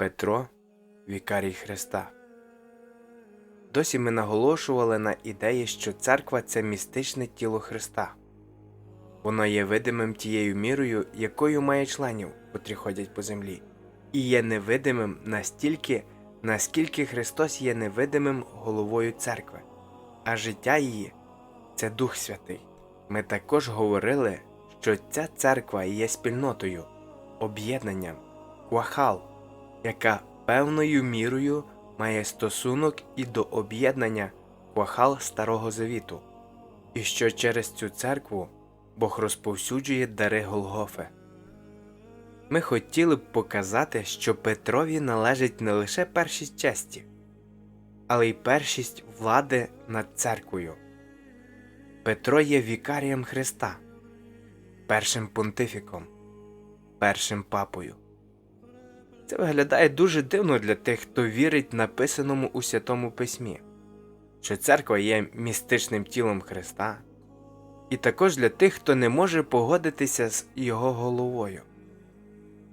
Петро Вікарій Христа. Досі ми наголошували на ідеї, що церква це містичне тіло Христа. Воно є видимим тією мірою, якою має членів, котрі ходять по землі, і є невидимим настільки, наскільки Христос є невидимим головою церкви, а життя її це Дух Святий. Ми також говорили, що ця церква є спільнотою, об'єднанням, квахал, яка певною мірою має стосунок і до об'єднання квахал Старого Завіту, і що через цю церкву Бог розповсюджує дари Голгофи. Ми хотіли б показати, що Петрові належить не лише першість честі, але й першість влади над церквою. Петро є вікарієм Христа, першим понтифіком, першим папою. Це виглядає дуже дивно для тих, хто вірить написаному у Святому Письмі, що церква є містичним тілом Христа, і також для тих, хто не може погодитися з його головою.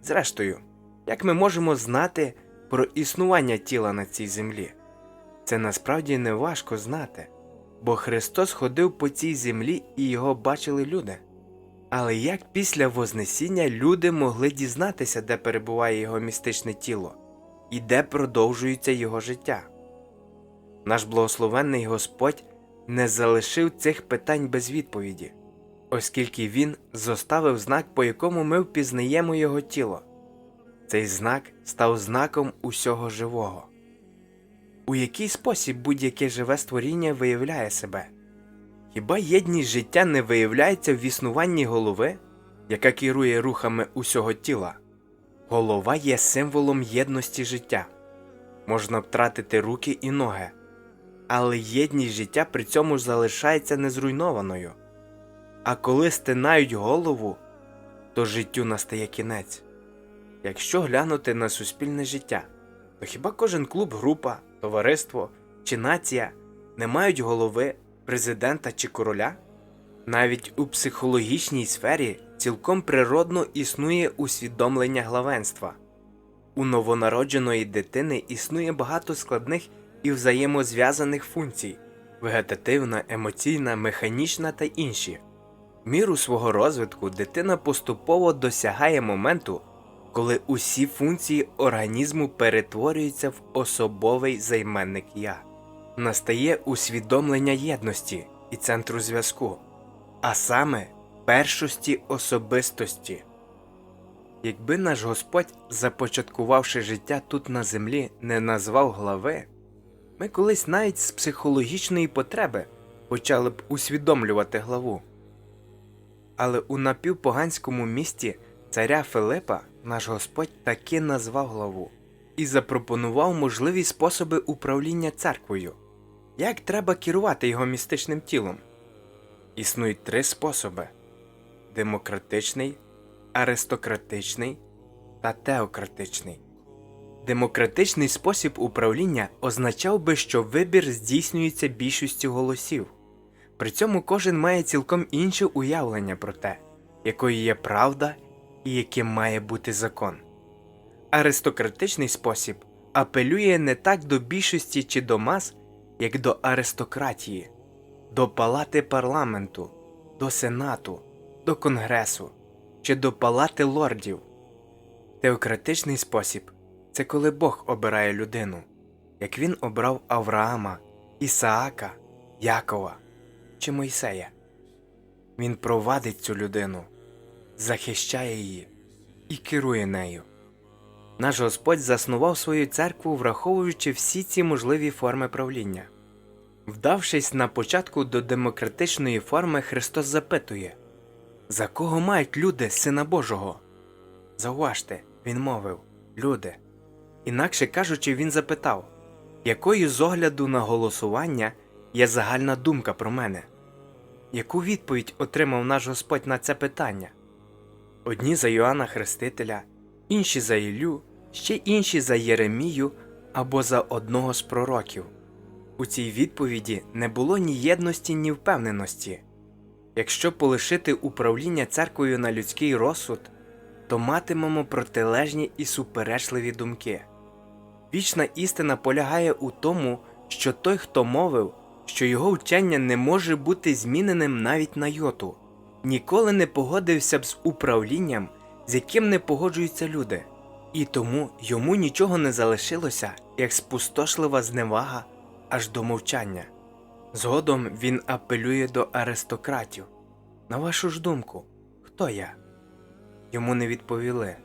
Зрештою, як ми можемо знати про існування тіла на цій землі? Це насправді не важко знати, бо Христос ходив по цій землі і його бачили люди. Але як після Вознесіння люди могли дізнатися, де перебуває його містичне тіло і де продовжується його життя? Наш благословенний Господь не залишив цих питань без відповіді, оскільки Він зоставив знак, по якому ми впізнаємо його тіло. Цей знак став знаком усього живого. У який спосіб будь-яке живе створіння виявляє себе? Хіба єдність життя не виявляється в існуванні голови, яка керує рухами усього тіла? Голова є символом єдності життя. Можна втратити руки і ноги, але єдність життя при цьому залишається незруйнованою. А коли стинають голову, то життю настає кінець. Якщо глянути на суспільне життя, то хіба кожен клуб, група, товариство чи нація не мають голови, президента чи короля? Навіть у психологічній сфері цілком природно існує усвідомлення главенства. У новонародженої дитини існує багато складних і взаємозв'язаних функцій вегетативна, емоційна, механічна та інші. Міру свого розвитку дитина поступово досягає моменту, коли усі функції організму перетворюються в особовий займенник я. Настає усвідомлення єдності і центру зв'язку, а саме першості особистості. Якби наш Господь, започаткувавши життя тут на землі, не назвав глави, ми колись навіть з психологічної потреби почали б усвідомлювати главу. Але у напівпоганському місті царя Филипа наш Господь таки назвав главу і запропонував можливі способи управління церквою. Як треба керувати його містичним тілом? Існують три способи: демократичний, аристократичний та теократичний. Демократичний спосіб управління означав би, що вибір здійснюється більшістю голосів. При цьому кожен має цілком інше уявлення про те, якою є правда і яким має бути закон. Аристократичний спосіб апелює не так до більшості чи до мас, як до аристократії, до палати парламенту, до сенату, до конгресу чи до палати лордів. Теократичний спосіб це коли Бог обирає людину, як він обрав Авраама, Ісаака, Якова чи Мойсея. Він провадить цю людину, захищає її і керує нею. Наш Господь заснував свою церкву, враховуючи всі ці можливі форми правління. Вдавшись на початку до демократичної форми, Христос запитує За кого мають люди Сина Божого? Зауважте, Він мовив Люди. Інакше кажучи, він запитав, якою з огляду на голосування є загальна думка про мене? Яку відповідь отримав наш Господь на це питання? Одні за Йоанна Хрестителя, інші за Іллю, ще інші за Єремію або за одного з пророків. У цій відповіді не було ні єдності, ні впевненості. Якщо полишити управління церквою на людський розсуд, то матимемо протилежні і суперечливі думки. Вічна істина полягає у тому, що той, хто мовив, що його вчення не може бути зміненим навіть на йоту, ніколи не погодився б з управлінням, з яким не погоджуються люди, і тому йому нічого не залишилося, як спустошлива зневага аж до мовчання. Згодом він апелює до аристократів. На вашу ж думку, хто я? Йому не відповіли.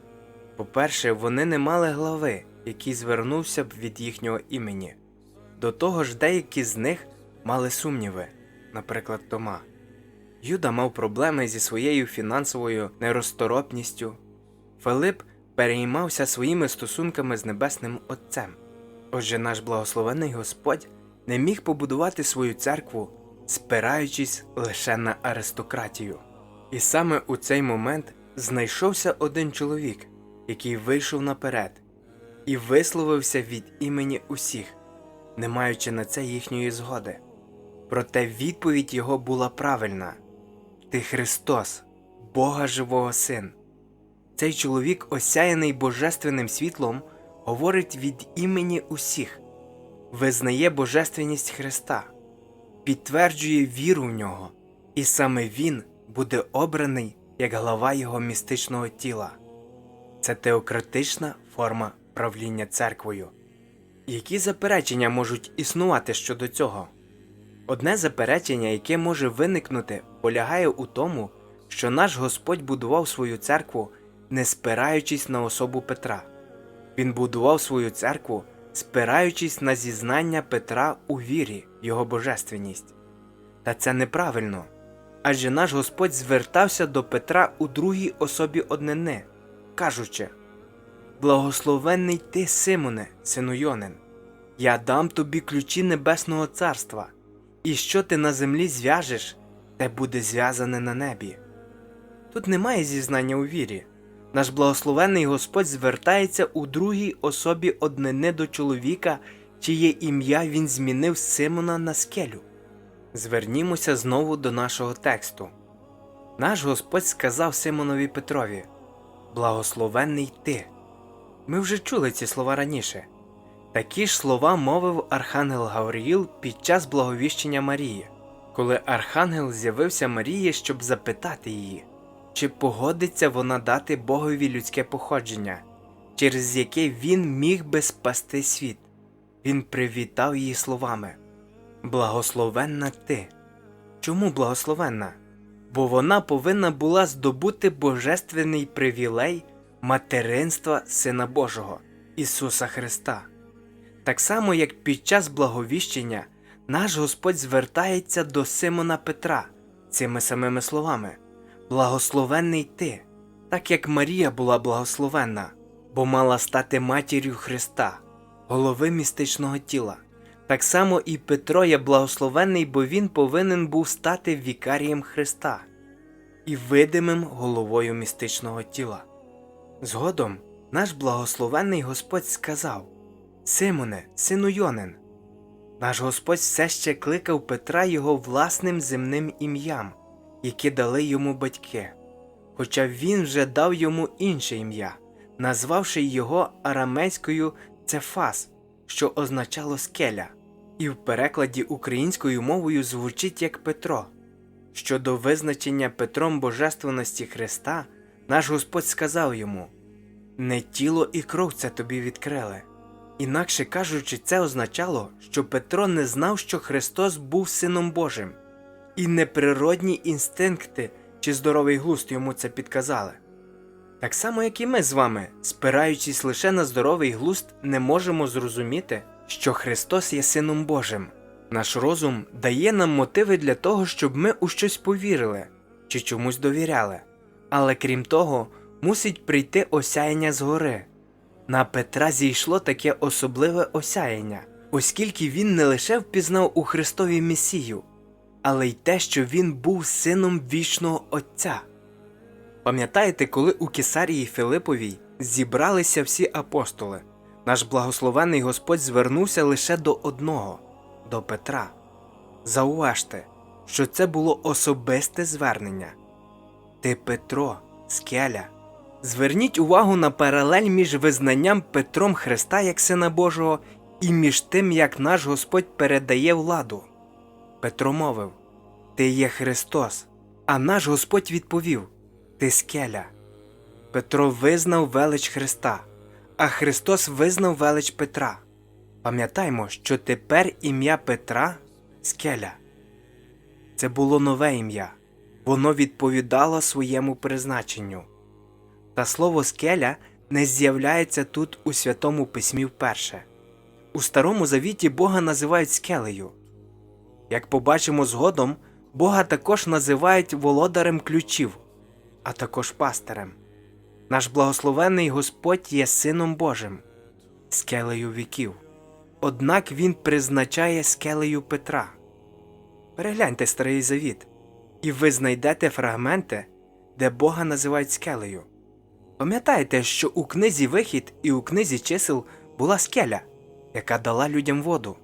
По-перше, вони не мали глави, який звернувся б від їхнього імені. До того ж, деякі з них мали сумніви, наприклад, Тома. Юда мав проблеми зі своєю фінансовою нерозторопністю. Филип переймався своїми стосунками з Небесним Отцем. Отже, наш благословений Господь не міг побудувати свою церкву, спираючись лише на аристократію. І саме у цей момент знайшовся один чоловік, який вийшов наперед і висловився від імені усіх, не маючи на це їхньої згоди. Проте відповідь його була правильна Ти Христос, Бога живого Син. Цей чоловік, осяяний божественним світлом, говорить від імені усіх, визнає божественність Христа, підтверджує віру в нього, і саме Він буде обраний як глава його містичного тіла. Це теократична форма правління церквою. Які заперечення можуть існувати щодо цього? Одне заперечення, яке може виникнути, полягає у тому, що наш Господь будував свою церкву, не спираючись на особу Петра. Він будував свою церкву, спираючись на зізнання Петра у вірі, його божественність. Та це неправильно. Адже наш Господь звертався до Петра у другій особі однини, кажучи Благословенний ти, Симоне, сину Йонин, я дам тобі ключі Небесного Царства, і що ти на землі зв'яжеш, те буде зв'язане на небі. Тут немає зізнання у вірі. Наш благословенний Господь звертається у другій особі однини до чоловіка, чиє ім'я він змінив Симона на скелю. Звернімося знову до нашого тексту. Наш Господь сказав Симонові Петрові Благословенний ти. Ми вже чули ці слова раніше. Такі ж слова мовив Архангел Гавриїл під час благовіщення Марії, коли Архангел з'явився Марії, щоб запитати її, чи погодиться вона дати Богові людське походження, через яке він міг би спасти світ. Він привітав її словами Благословенна ти. Чому благословенна? Бо вона повинна була здобути божественний привілей материнства Сина Божого Ісуса Христа. Так само, як під час благовіщення наш Господь звертається до Симона Петра цими самими словами Благословенний ти, так як Марія була благословенна, бо мала стати матір'ю Христа, голови містичного тіла. Так само і Петро є благословенний, бо він повинен був стати вікарієм Христа і видимим головою містичного тіла. Згодом наш благословенний Господь сказав Симоне, сину Йонин. Наш Господь все ще кликав Петра його власним земним ім'ям, яке дали йому батьки, хоча він вже дав йому інше ім'я, назвавши його арамейською Цефас, що означало скеля, і в перекладі українською мовою звучить як Петро. Щодо визначення Петром божественності Христа, наш Господь сказав йому Не тіло і кров це тобі відкрили. Інакше кажучи, це означало, що Петро не знав, що Христос був Сином Божим, і неприродні інстинкти чи здоровий глузд йому це підказали. Так само, як і ми з вами, спираючись лише на здоровий глузд, не можемо зрозуміти, що Христос є Сином Божим. Наш розум дає нам мотиви для того, щоб ми у щось повірили чи чомусь довіряли. Але крім того, мусить прийти осяяння згори. На Петра зійшло таке особливе осяяння, оскільки він не лише впізнав у Христові Месію, але й те, що він був сином вічного Отця. Пам'ятаєте, коли у Кесарії Филиповій зібралися всі апостоли, наш благословений Господь звернувся лише до одного до Петра. Зауважте, що це було особисте звернення. Ти Петро, скеля, Зверніть увагу на паралель між визнанням Петром Христа як Сина Божого і між тим, як наш Господь передає владу. Петро мовив Ти є Христос, а наш Господь відповів Ти скеля. Петро визнав велич Христа, а Христос визнав велич Петра. Пам'ятаймо, що тепер ім'я Петра скеля. Це було нове ім'я, воно відповідало своєму призначенню. Та слово скеля не з'являється тут у Святому Письмі вперше. У Старому Завіті Бога називають скелею. Як побачимо згодом, Бога також називають володарем ключів, а також пастирем. Наш благословенний Господь є Сином Божим, скелею віків. Однак Він призначає скелею Петра. Перегляньте Старий Завіт, і ви знайдете фрагменти, де Бога називають скелею. Пам'ятаєте, що у книзі Вихід і у книзі чисел була скеля, яка дала людям воду.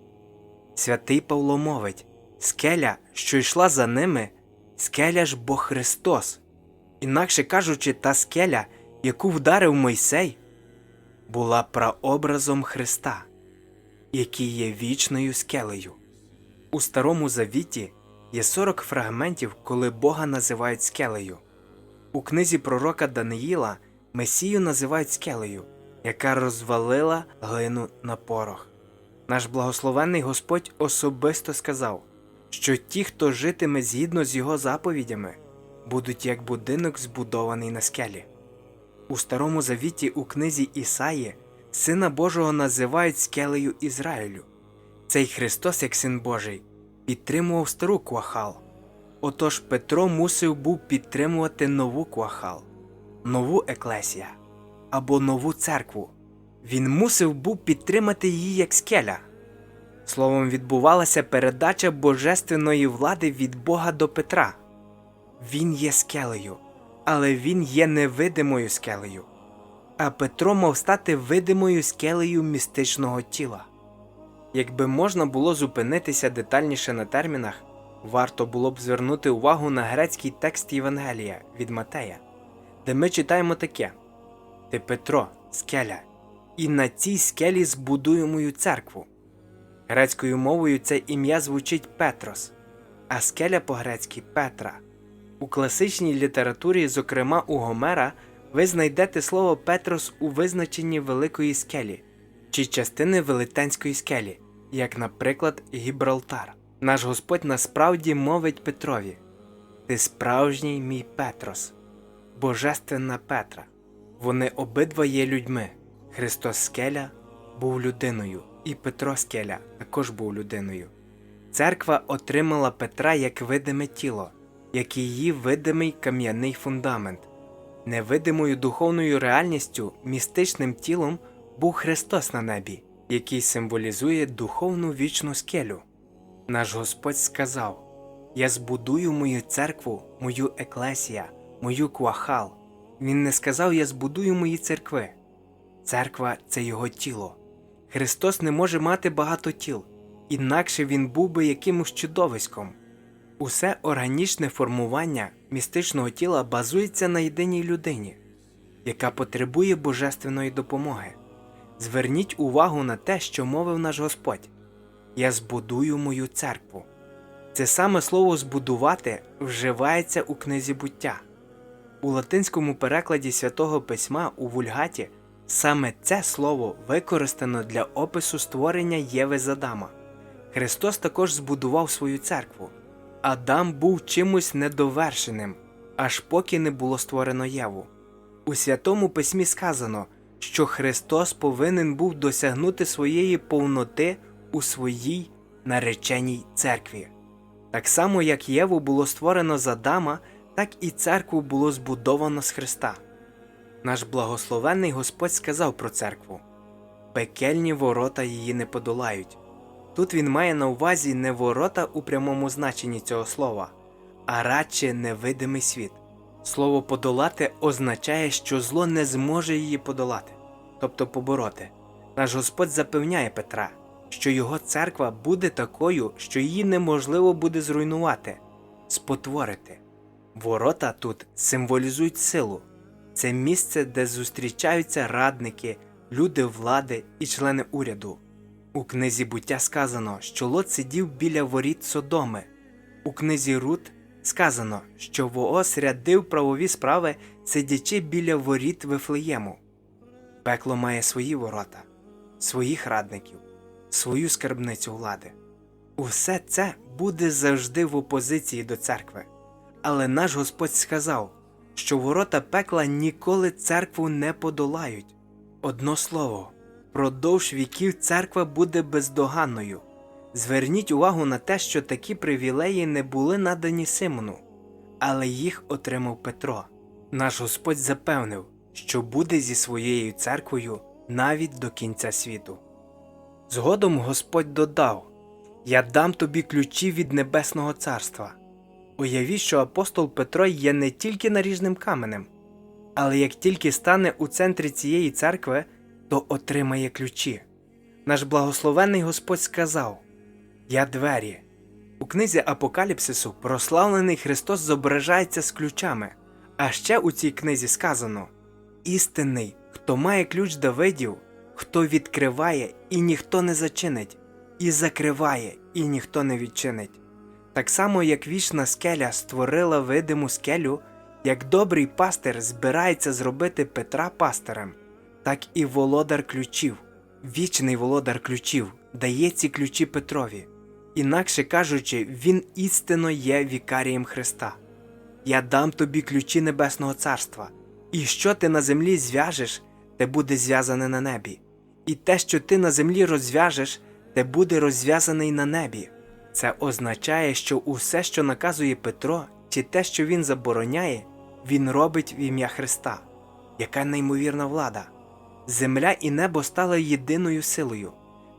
Святий Павло мовить скеля, що йшла за ними, скеля ж бо Христос. Інакше кажучи, та скеля, яку вдарив Мойсей, була прообразом Христа, який є вічною скелею. У Старому Завіті є 40 фрагментів, коли Бога називають скелею. У книзі пророка Даниїла Месію називають скелею, яка розвалила глину на порох. Наш благословенний Господь особисто сказав, що ті, хто житиме згідно з його заповідями, будуть як будинок, збудований на скелі. У Старому Завіті у книзі Ісаї Сина Божого називають скелею Ізраїлю. Цей Христос, як син Божий, підтримував стару квахал. Отож Петро мусив був підтримувати нову квахал, нову еклесія або нову церкву. Він мусив був підтримати її як скеля. Словом, відбувалася передача божественної влади від Бога до Петра. Він є скелею, але він є невидимою скелею. А Петро мав стати видимою скелею містичного тіла. Якби можна було зупинитися детальніше на термінах, варто було б звернути увагу на грецький текст Євангелія від Матея, де ми читаємо таке: Ти Петро, скеля, і на цій скелі збудую мою церкву. Грецькою мовою це ім'я звучить Петрос, а скеля по-грецьки Петра. У класичній літературі, зокрема у Гомера, ви знайдете слово Петрос у визначенні великої скелі чи частини велетенської скелі, як, наприклад, Гібралтар. Наш Господь насправді мовить Петрові: Ти справжній мій Петрос, Божественна Петра. Вони обидва є людьми. Христос Скеля був людиною, і Петро Скеля також був людиною. Церква отримала Петра як видиме тіло, як її видимий кам'яний фундамент. Невидимою духовною реальністю, містичним тілом був Христос на небі, який символізує духовну вічну скелю. Наш Господь сказав: Я збудую мою церкву, мою еклесія, мою квахал. Він не сказав, Я збудую мої церкви. Церква це його тіло. Христос не може мати багато тіл, інакше він був би якимось чудовиськом. Усе органічне формування містичного тіла базується на єдиній людині, яка потребує божественної допомоги. Зверніть увагу на те, що мовив наш Господь Я збудую мою церкву. Це саме слово збудувати вживається у книзі буття. У латинському перекладі святого письма у вульгаті саме це слово використано для опису створення Єви з Адама. Христос також збудував свою церкву. Адам був чимось недовершеним, аж поки не було створено Єву. У святому письмі сказано, що Христос повинен був досягнути своєї повноти у своїй нареченій церкві. Так само, як Єву було створено з Адама, так і церкву було збудовано з Христа. Наш благословенний Господь сказав про церкву пекельні ворота її не подолають. Тут він має на увазі не ворота у прямому значенні цього слова, а радше невидимий світ. Слово подолати означає, що зло не зможе її подолати, тобто побороти. Наш Господь запевняє Петра, що його церква буде такою, що її неможливо буде зруйнувати, спотворити. Ворота тут символізують силу. Це місце, де зустрічаються радники, люди влади і члени уряду. У книзі буття сказано, що Лот сидів біля воріт Содоми. У книзі Рут сказано, що Воос рядив правові справи, сидячи біля воріт Вифлеєму. Пекло має свої ворота, своїх радників, свою скарбницю влади. Усе це буде завжди в опозиції до церкви. Але наш Господь сказав, що ворота пекла ніколи церкву не подолають. Одно слово, продовж віків церква буде бездоганною. Зверніть увагу на те, що такі привілеї не були надані Симону, але їх отримав Петро. Наш Господь запевнив, що буде зі своєю церквою навіть до кінця світу. Згодом Господь додав: Я дам тобі ключі від Небесного Царства. Уявіть, що апостол Петро є не тільки наріжним каменем, але як тільки стане у центрі цієї церкви, то отримає ключі. Наш благословенний Господь сказав: Я двері. У книзі Апокаліпсису прославлений Христос зображається з ключами. А ще у цій книзі сказано: Істинний, хто має ключ Давидів, хто відкриває і ніхто не зачинить, і закриває, і ніхто не відчинить. Так само, як вічна скеля створила видиму скелю, як добрий пастир збирається зробити Петра пастирем, так і володар ключів, вічний володар ключів, дає ці ключі Петрові. Інакше кажучи, він істинно є вікарієм Христа. Я дам тобі ключі Небесного Царства, і що ти на землі зв'яжеш, те буде зв'язане на небі, і те, що ти на землі розв'яжеш, те буде розв'язане й на небі. Це означає, що усе, що наказує Петро, чи те, що він забороняє, він робить в ім'я Христа. Яка неймовірна влада! Земля і небо стали єдиною силою.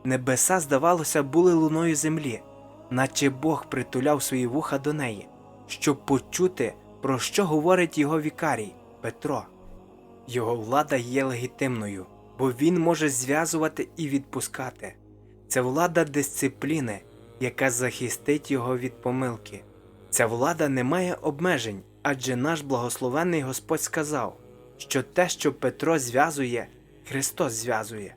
Небеса, здавалося, були луною землі, наче Бог притуляв свої вуха до неї, щоб почути, про що говорить його вікарій Петро. Його влада є легітимною, бо він може зв'язувати і відпускати. Це влада дисципліни, яка захистить його від помилки. Ця влада не має обмежень, адже наш благословенний Господь сказав, що те, що Петро зв'язує, Христос зв'язує.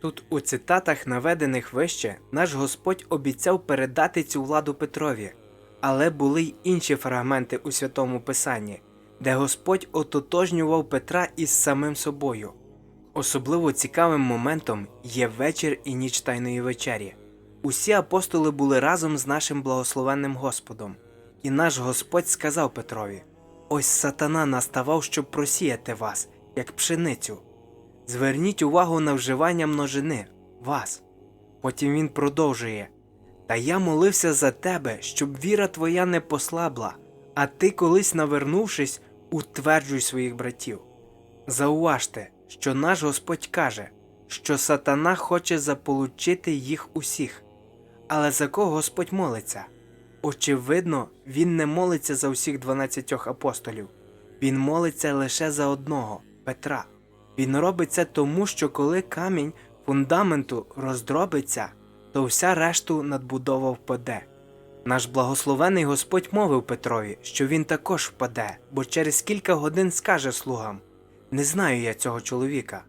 Тут у цитатах, наведених вище, наш Господь обіцяв передати цю владу Петрові, але були й інші фрагменти у святому Писанні, де Господь ототожнював Петра із самим собою. Особливо цікавим моментом є вечір і ніч Тайної вечері. Усі апостоли були разом з нашим благословенним Господом, і наш Господь сказав Петрові: Ось сатана наставав, щоб просіяти вас, як пшеницю. Зверніть увагу на вживання множини вас. Потім він продовжує Та я молився за тебе, щоб віра твоя не послабла, а ти, колись навернувшись, утверджуй своїх братів. Зауважте, що наш Господь каже, що сатана хоче заполучити їх усіх. Але за кого Господь молиться? Очевидно, він не молиться за усіх дванадцятьох апостолів, він молиться лише за одного Петра. Він робить це тому, що коли камінь фундаменту роздробиться, то вся решту надбудова впаде. Наш благословений Господь мовив Петрові, що він також впаде, бо через кілька годин скаже слугам Не знаю я цього чоловіка.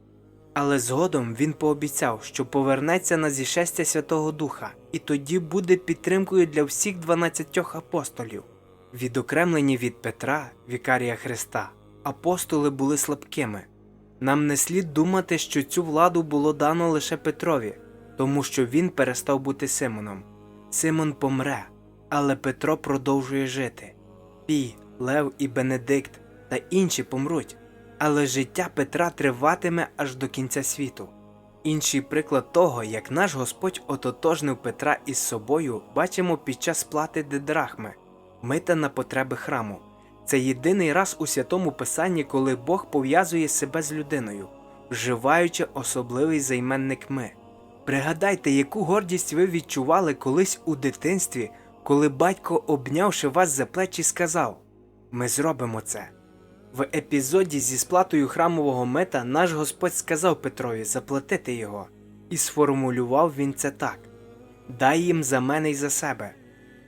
Але згодом він пообіцяв, що повернеться на зішестя Святого Духа, і тоді буде підтримкою для всіх дванадцятьох апостолів. Відокремлені від Петра, вікарія Христа, апостоли були слабкими. Нам не слід думати, що цю владу було дано лише Петрові, тому що він перестав бути Симоном. Симон помре, але Петро продовжує жити. Пій, Лев і Бенедикт та інші помруть, але життя Петра триватиме аж до кінця світу. Інший приклад того, як наш Господь ототожнив Петра із собою, бачимо під час плати дидрахми, мита на потреби храму. Це єдиний раз у святому писанні, коли Бог пов'язує себе з людиною, вживаючи особливий займенник ми. Пригадайте, яку гордість ви відчували колись у дитинстві, коли батько, обнявши вас за плечі, сказав: Ми зробимо це. В епізоді зі сплатою храмового мита наш Господь сказав Петрові заплатити його, і сформулював він це так: Дай їм за мене й за себе.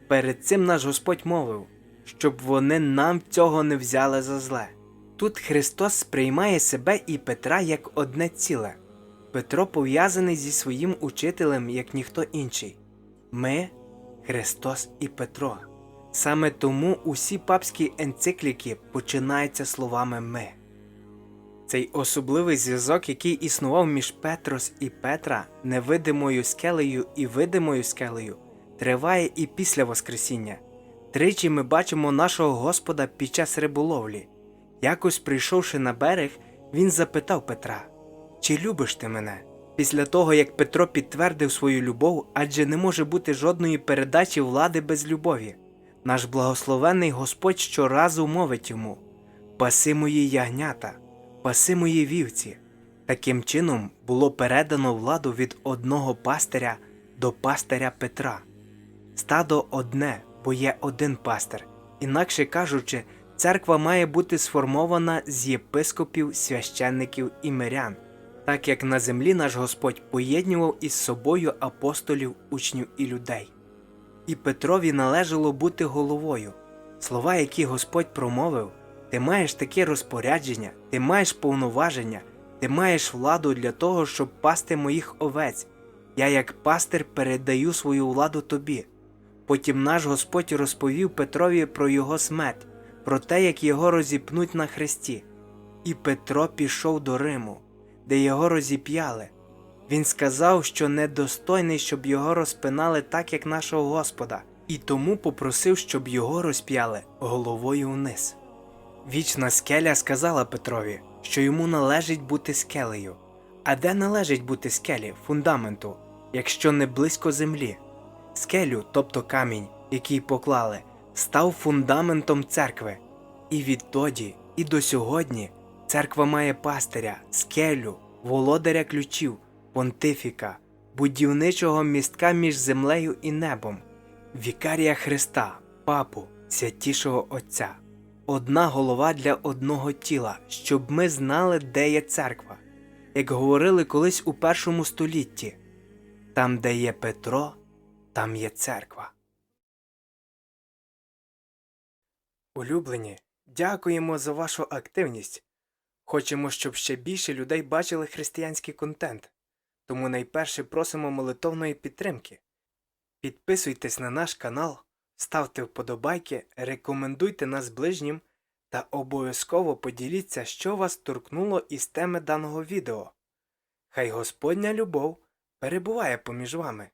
Перед цим наш Господь мовив, щоб вони нам цього не взяли за зле. Тут Христос сприймає себе і Петра як одне ціле. Петро пов'язаний зі своїм учителем, як ніхто інший. Ми Христос і Петро. Саме тому усі папські енцикліки починаються словами ми. Цей особливий зв'язок, який існував між Петрос і Петра, невидимою скелею і видимою скелею, триває і після Воскресіння. Тричі ми бачимо нашого Господа під час риболовлі. Якось прийшовши на берег, він запитав Петра: Чи любиш ти мене? Після того, як Петро підтвердив свою любов, адже не може бути жодної передачі влади без любові. Наш благословенний Господь щоразу мовить йому: Паси мої ягнята, паси мої вівці. Таким чином було передано владу від одного пастиря до пастиря Петра. Стадо одне, бо є один пастир. Інакше кажучи, церква має бути сформована з єпископів, священників і мирян, так як на землі наш Господь поєднував із собою апостолів, учнів і людей. І Петрові належало бути головою. Слова, які Господь промовив, ти маєш таке розпорядження, ти маєш повноваження, ти маєш владу для того, щоб пасти моїх овець. Я, як пастир, передаю свою владу тобі. Потім наш Господь розповів Петрові про його смерть, про те, як його розіпнуть на хресті. І Петро пішов до Риму, де його розіп'яли. Він сказав, що недостойний, щоб його розпинали так, як нашого Господа, і тому попросив, щоб його розп'яли головою вниз. Вічна скеля сказала Петрові, що йому належить бути скелею. А де належить бути скелі, фундаменту, якщо не близько землі? Скелю, тобто камінь, який поклали, став фундаментом церкви. І відтоді, і до сьогодні церква має пастиря, скелю, володаря ключів, понтифіка, будівничого містка між землею і небом, вікарія Христа, папу, святішого Отця, одна голова для одного тіла, щоб ми знали, де є церква, як говорили колись у першому столітті. Там, де є Петро, там є церква. Улюблені, дякуємо за вашу активність. Хочемо, щоб ще більше людей бачили християнський контент. Тому найперше просимо молитовної підтримки. Підписуйтесь на наш канал, ставте вподобайки, рекомендуйте нас ближнім та обов'язково поділіться, що вас торкнуло із теми даного відео. Хай Господня любов перебуває поміж вами.